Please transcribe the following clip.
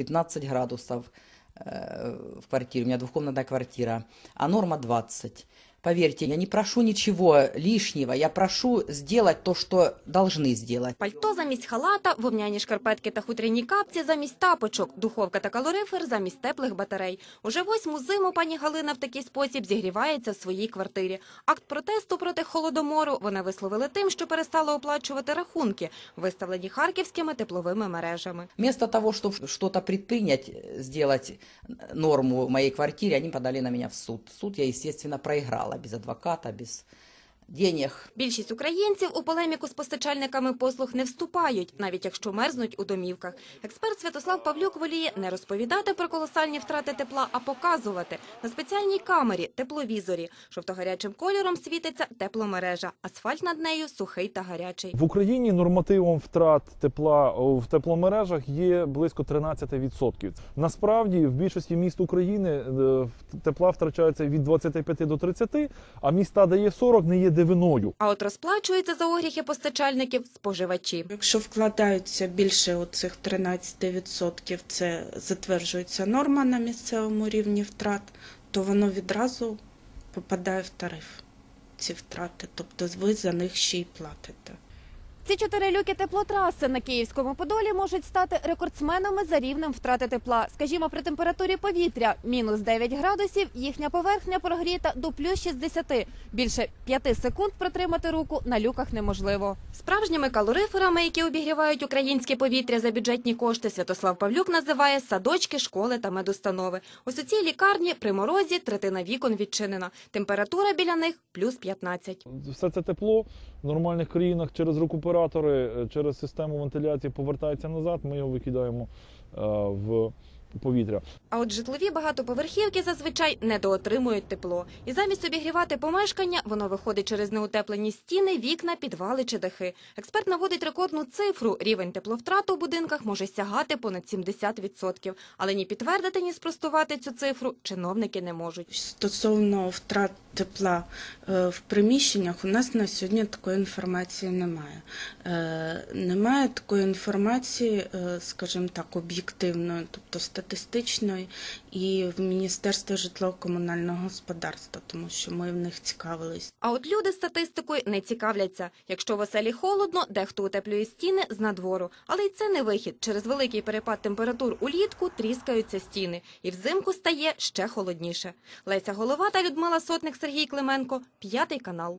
15 градусов э, в квартире, у меня двухкомнатная квартира, а норма 20. Поверьте, я не прошу ничего лишнего, я прошу сделать то, что должны сделать. Пальто замість халата, вовняні шкарпетки та хутряні капці замість тапочок, духовка та калорифер замість теплих батарей. Уже восьму зиму пані Галина в такий спосіб зігрівається в своїй квартирі. Акт протесту проти холодомору вона висловила тим, що перестала оплачувати рахунки, виставлені харківськими тепловими мережами. Вместо того, чтобы что-то предпринять, э, сделать норму в моей квартире, они подали на меня в суд. Суд я, естественно, проиграла без адвоката, без денег. Більшість українців у полеміку з постачальниками послуг не вступають, навіть якщо мерзнуть у домівках. Експерт Святослав Павлюк воліє не розповідати про колосальні втрати тепла, а показувати на спеціальній камері, тепловізорі. Жовто-гарячим кольором світиться тепломережа, асфальт над нею сухий та гарячий. В Україні нормативом втрат тепла в тепломережах є близько 13%. Насправді в більшості міст України е, тепла втрачається від 25 до 30, а міста, де є 40, не є дивиною. А от розплачуються за огріхи постачальників споживачі. Якщо вкладаються більше оцих 13%, це затверджується норма на місцевому рівні втрат, то воно відразу попадає в тариф, ці втрати. Тобто ви за них ще й платите. Ці чотири люки теплотраси на Київському Подолі можуть стати рекордсменами за рівнем втрати тепла. Скажімо, при температурі повітря мінус 9 градусів, їхня поверхня прогріта до плюс 60. Більше 5 секунд протримати руку на люках неможливо. Справжніми калориферами, які обігрівають українське повітря за бюджетні кошти, Святослав Павлюк називає садочки, школи та медустанови. Ось у цій лікарні при морозі третина вікон відчинена. Температура біля них плюс 15. Все це тепло в нормальних країнах через рекуператори, е, через систему вентиляції повертаються назад. Ми його викидаємо е, в повітря. А от житлові багатоповерхівки зазвичай недоотримують тепло. І замість обігрівати помешкання, воно виходить через неутеплені стіни, вікна, підвали чи дахи. Експерт наводить рекордну цифру. Рівень тепловтрати у будинках може сягати понад 70%. Але ні підтвердити, ні спростувати цю цифру чиновники не можуть. Стосовно втрат тепла е, в приміщеннях, у нас на сьогодні такої інформації немає. Е, Немає такої інформації, е, скажімо так, об'єктивної, тобто статистичної, і в Міністерстві житлово-комунального господарства, тому що ми в них цікавились. А от люди статистикою не цікавляться. Якщо в оселі холодно, дехто утеплює стіни з надвору. Але й це не вихід. Через великий перепад температур улітку тріскаються стіни. І взимку стає ще холодніше. Леся Голова та Людмила Сотник, Сергій Клименко. П'ятий канал.